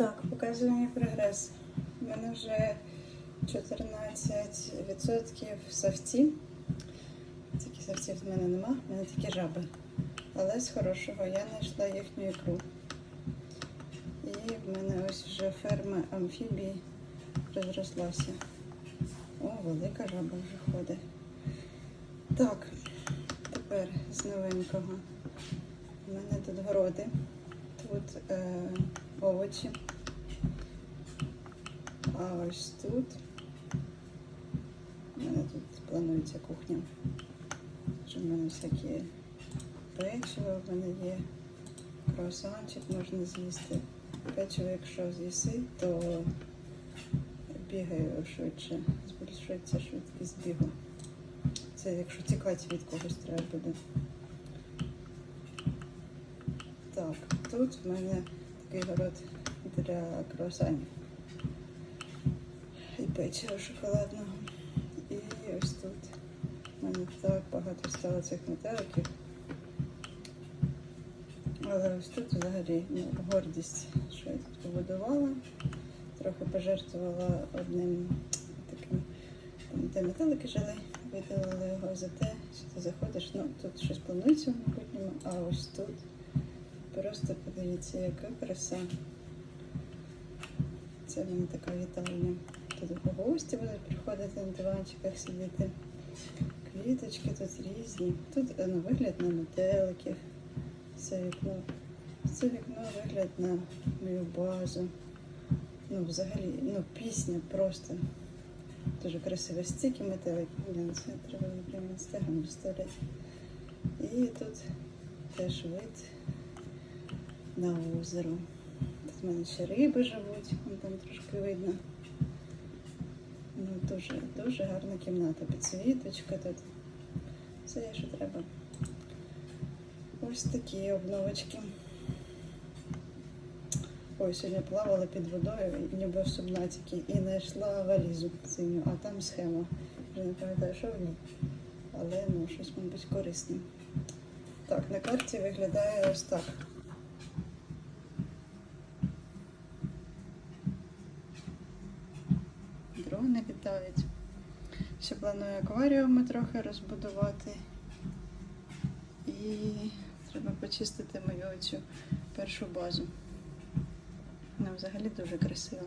Так, показую мій прогрес. У мене вже 14% савці. Тільки савців в мене нема, в мене тільки жаби. Але з хорошого я знайшла їхню ікру. І в мене ось вже ферма амфібій розрослася. О, велика жаба вже ходить. Так, тепер з новенького. У мене тут городи, тут е, овочі. А ось тут у мене тут планується кухня. Що в мене всякі печиво, в мене є круасанчик можна з'їсти. Печиво, якщо з'їси, то бігаю швидше, збільшується швидкість бігу. Це якщо тікати від когось треба буде. Так, тут в мене такий город для круасанів печива шоколадного. І ось тут в мене так багато стало цих метеликів. Але ось тут взагалі ну, гордість, що я тут побудувала. Трохи пожертвувала одним таким, там, де метелики жили, видалили його за те, що ти заходиш. Ну, тут щось планується в майбутньому, а ось тут просто подивіться, яка краса. Це в така вітальня. Тут гості будуть приходити на диванчиках сидіти. Квіточки тут різні. Тут е, ну, вигляд на метеликів. Це вікно. Це вікно вигляд на мою базу. Ну, взагалі, ну, пісня просто дуже красива. Стільки метеликів. Блін, це треба прямо інстаграм вставляти. І тут теж вид на озеро. Тут в мене ще риби живуть, там трошки видно. Ну, дуже, дуже гарна кімната. Підсвіточка тут. Все що треба. Ось такі обновочки. Ой, сьогодні плавала під водою, ніби в субнатіки, і знайшла валізу синю, а там схема. Вже не пам'ятаю, що в ній. Але ну, щось, мабуть, корисне. Так, на карті виглядає ось так. Дрони літають. Ще планую акваріуми трохи розбудувати. І треба почистити мою цю першу базу. Вона взагалі дуже красива.